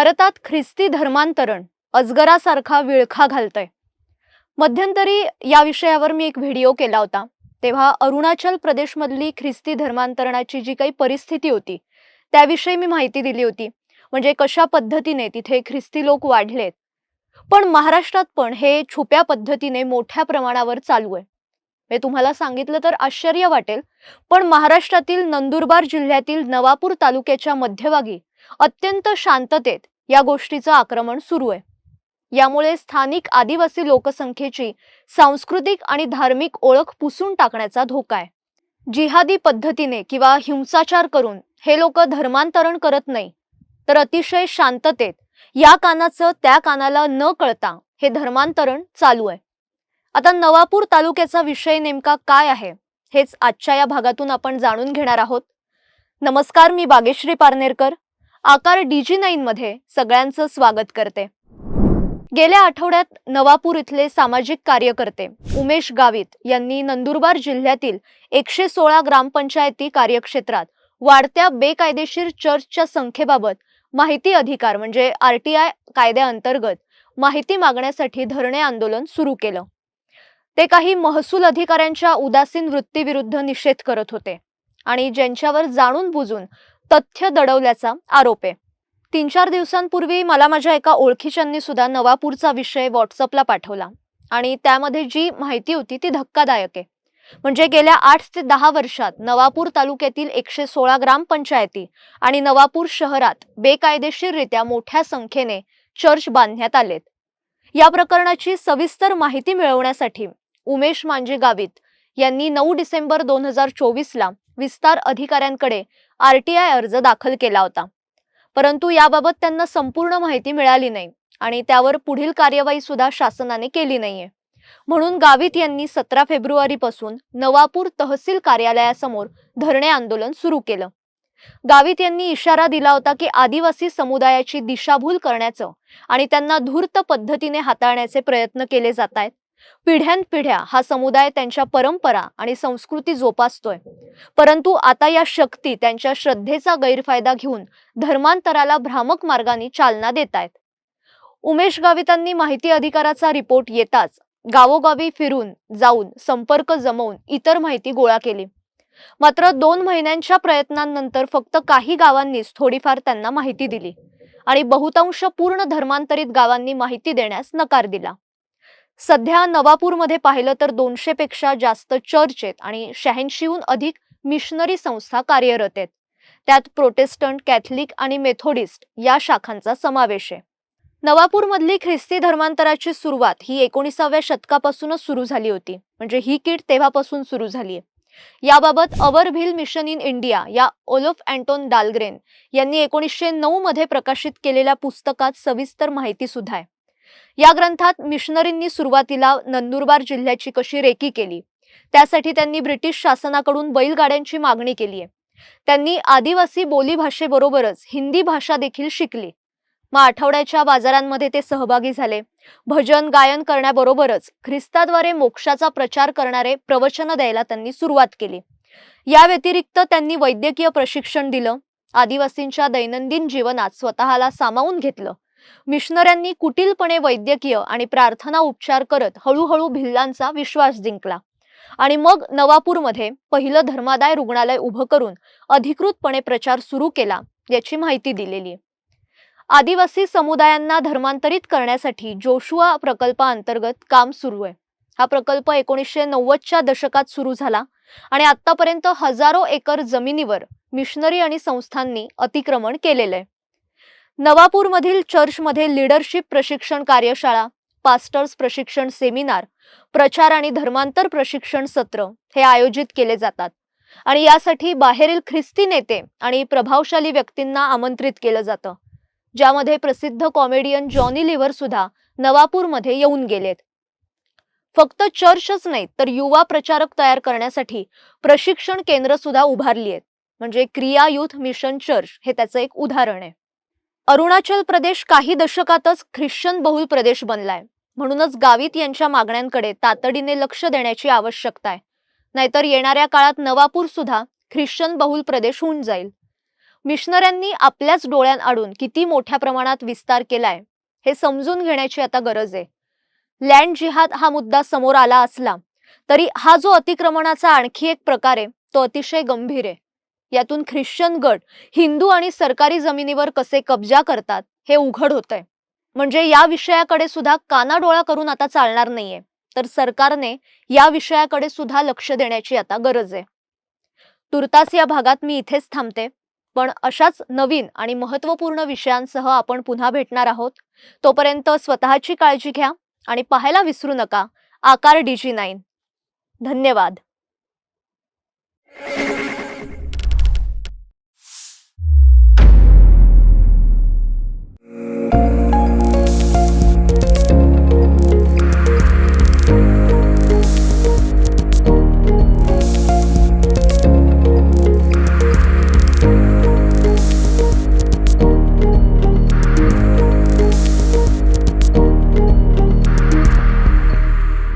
भारतात ख्रिस्ती धर्मांतरण अजगरासारखा विळखा घालतंय. मध्यंतरी या विषयावर मी एक व्हिडिओ केला होता. तेव्हा अरुणाचल प्रदेशमधली ख्रिस्ती धर्मांतरणाची जी काही परिस्थिती होती त्याविषयी मी माहिती दिली होती. म्हणजे कशा पद्धतीने तिथे ख्रिस्ती लोक वाढलेत. पण महाराष्ट्रात पण हे छुप्या पद्धतीने मोठ्या प्रमाणावर चालू आहे. हे तुम्हाला सांगितलं तर आश्चर्य वाटेल पण महाराष्ट्रातील नंदुरबार जिल्ह्यातील नवापूर तालुक्याच्या मध्यभागी अत्यंत शांततेत या गोष्टीचं आक्रमण सुरू आहे. यामुळे स्थानिक आदिवासी लोकसंख्येची सांस्कृतिक आणि धार्मिक ओळख पुसून टाकण्याचा धोका आहे. जिहादी पद्धतीने किंवा हिंसाचार करून हे लोक धर्मांतरण करत नाही तर अतिशय शांततेत या कानाचं त्या कानाला न कळता हे धर्मांतरण चालू आहे. आता नवापूर तालुक्याचा विषय नेमका काय आहे हेच आजच्या या भागातून आपण जाणून घेणार आहोत. नमस्कार मी बागेश्री पारनेरकर. आकार डीजी नाईन मध्ये सगळ्यांचं स्वागत करते. गेल्या आठवड्यात नवापूर इथले सामाजिक कार्यकर्ते उमेश गावित यांनी नंदुरबार जिल्ह्यातील एकशे सोळा ग्रामपंचायती कार्यक्षेत्रात वाढत्या बेकायदेशीर चर्चच्या संख्येबाबत माहिती अधिकार म्हणजे आर टी आय कायद्याअंतर्गत माहिती मागण्यासाठी धरणे आंदोलन सुरू केलं. ते काही महसूल अधिकाऱ्यांच्या उदासीन वृत्तीविरुद्ध निषेध करत होते आणि ज्यांच्यावर जाणून बुजून तथ्य दडवल्याचा आरोप आहे. तीन चार दिवसांपूर्वी मला माझ्या एका ओळखीच्यांनी सुद्धा नवापूरचा विषय व्हॉट्सअपला पाठवला आणि त्यामध्ये जी माहिती होती ती धक्कादायक आहे. म्हणजे गेल्या आठ ते दहा वर्षात नवापूर तालुक्यातील एकशे सोळा ग्रामपंचायती आणि नवापूर शहरात बेकायदेशीररित्या मोठ्या संख्येने चर्च बांधण्यात आलेत. या प्रकरणाची सविस्तर माहिती मिळवण्यासाठी उमेश मांजे गावित यांनी नऊ डिसेंबर दोन हजार चोवीसला विस्तार अधिकाऱ्यांकडे आर टी आय अर्ज दाखल केला होता. परंतु याबाबत त्यांना संपूर्ण माहिती मिळाली नाही आणि त्यावर पुढील कार्यवाही सुद्धा शासनाने केली नाहीये. म्हणून गावित यांनी सतरा फेब्रुवारीपासून नवापूर तहसील कार्यालयासमोर धरणे आंदोलन सुरू केलं. गावित यांनी इशारा दिला होता की आदिवासी समुदायाची दिशाभूल करण्याचं आणि त्यांना धूर्त पद्धतीने हाताळण्याचे प्रयत्न केले जात आहेत पिढ्यानपिढ्या हा समुदाय त्यांच्या परंपरा आणि संस्कृती जोपासतोय. परंतु आता या शक्ती त्यांच्या श्रद्धेचा गैरफायदा घेऊन धर्मांतराला भ्रामक मार्गाने चालना देत आहेत उमेश गावितांनी माहिती अधिकाराचा रिपोर्ट येताच गावोगावी फिरून जाऊन संपर्क जमवून इतर माहिती गोळा केली. मात्र दोन महिन्यांच्या प्रयत्नांनंतर फक्त काही गावांनीच थोडीफार त्यांना माहिती दिली आणि बहुतांश पूर्ण धर्मांतरित गावांनी माहिती देण्यास नकार दिला. सध्या नवापूरमध्ये पाहिलं तर दोनशे पेक्षा जास्त चर्च आहेत आणि शहाऐंशीहून अधिक मिशनरी संस्था कार्यरत आहेत. त्यात प्रोटेस्टंट कॅथलिक आणि मेथोडिस्ट या शाखांचा समावेश आहे. नवापूरमधली ख्रिस्ती धर्मांतराची सुरुवात ही एकोणीसाव्या शतकापासूनच सुरू झाली होती. म्हणजे ही किट तेव्हापासून सुरू झाली आहे. याबाबत our wheel mission in India या ओलोफ अँटोन डालग्रेन यांनी एकोणीसशे नऊ मध्ये प्रकाशित केलेल्या पुस्तकात सविस्तर माहिती सुद्धा आहे. या ग्रंथात मिशनरींनी सुरुवातीला नंदुरबार जिल्ह्याची कशी रेकी केली? त्यासाठी त्यांनी ब्रिटिश शासनाकडून बैलगाड्यांची मागणी केली आहे. त्यांनी आदिवासी बोलीभाषेबरोबरच हिंदी भाषा देखील शिकली. मग आठवड्याच्या बाजारांमध्ये ते सहभागी झाले. भजन गायन करण्याबरोबरच ख्रिस्ताद्वारे मोक्षाचा प्रचार करणारे प्रवचन द्यायला त्यांनी सुरुवात केली. या व्यतिरिक्त त्यांनी वैद्यकीय प्रशिक्षण दिलं. आदिवासींच्या दैनंदिन जीवनात स्वतःला सामावून घेतलं. मिशनऱ्यांनी कुटीलपणे वैद्यकीय आणि प्रार्थना उपचार करत हळूहळू भिल्लांचा विश्वास जिंकला. आणि मग नवापूरमध्ये पहिलं धर्मादाय रुग्णालय उभं करून अधिकृतपणे प्रचार सुरू केला याची माहिती दिलेली. आहे आदिवासी समुदायांना धर्मांतरित करण्यासाठी जोशुआ प्रकल्पाअंतर्गत काम सुरू आहे. हा प्रकल्प एकोणीसशे नव्वदच्या दशकात सुरू झाला आणि आतापर्यंत हजारो एकर जमिनीवर मिशनरी आणि संस्थांनी अतिक्रमण केलेलं आहे. नवापूरमधील चर्चमध्ये लिडरशिप प्रशिक्षण कार्यशाळा पास्टर्स प्रशिक्षण सेमिनार प्रचार आणि धर्मांतर प्रशिक्षण सत्र हे आयोजित केले जातात. आणि यासाठी बाहेरील ख्रिस्ती नेते आणि प्रभावशाली व्यक्तींना आमंत्रित केलं जातं. ज्यामध्ये प्रसिद्ध कॉमेडियन जॉनी लिव्हर सुद्धा नवापूरमध्ये येऊन गेलेत. फक्त चर्चच नाही तर युवा प्रचारक तयार करण्यासाठी प्रशिक्षण केंद्र सुद्धा उभारली आहेत. म्हणजे क्रिया युथ मिशन चर्च हे त्याचं एक उदाहरण आहे. अरुणाचल प्रदेश काही दशकातच ख्रिश्चन बहुल प्रदेश बनलाय. म्हणूनच गावित यांच्या मागण्यांकडे तातडीने लक्ष देण्याची आवश्यकता आहे. नाहीतर येणाऱ्या काळात नवापूर सुद्धा ख्रिश्चन बहुल प्रदेश होऊन जाईल. मिशनऱ्यांनी आपल्याच डोळ्यांआडून किती मोठ्या प्रमाणात विस्तार केलाय हे समजून घेण्याची आता गरज आहे. लँड जिहाद हा मुद्दा समोर आला असला तरी हा जो अतिक्रमणाचा आणखी एक प्रकार आहे तो अतिशय गंभीर आहे. यातून ख्रिश्चन गट हिंदू आणि सरकारी जमिनीवर कसे कब्जा करतात हे उघड होतंय. म्हणजे या विषयाकडे सुद्धा कानाडोळा करून आता चालणार नाहीये. तर सरकारने या विषयाकडे सुद्धा लक्ष देण्याची आता गरज आहे. तुर्तास या भागात मी इथेच थांबते. पण अशाच नवीन आणि महत्त्वपूर्ण विषयांसह आपण पुन्हा भेटणार आहोत. तोपर्यंत स्वतःची काळजी घ्या आणि पाहायला विसरू नका. आकार डीजी नाईन. धन्यवाद.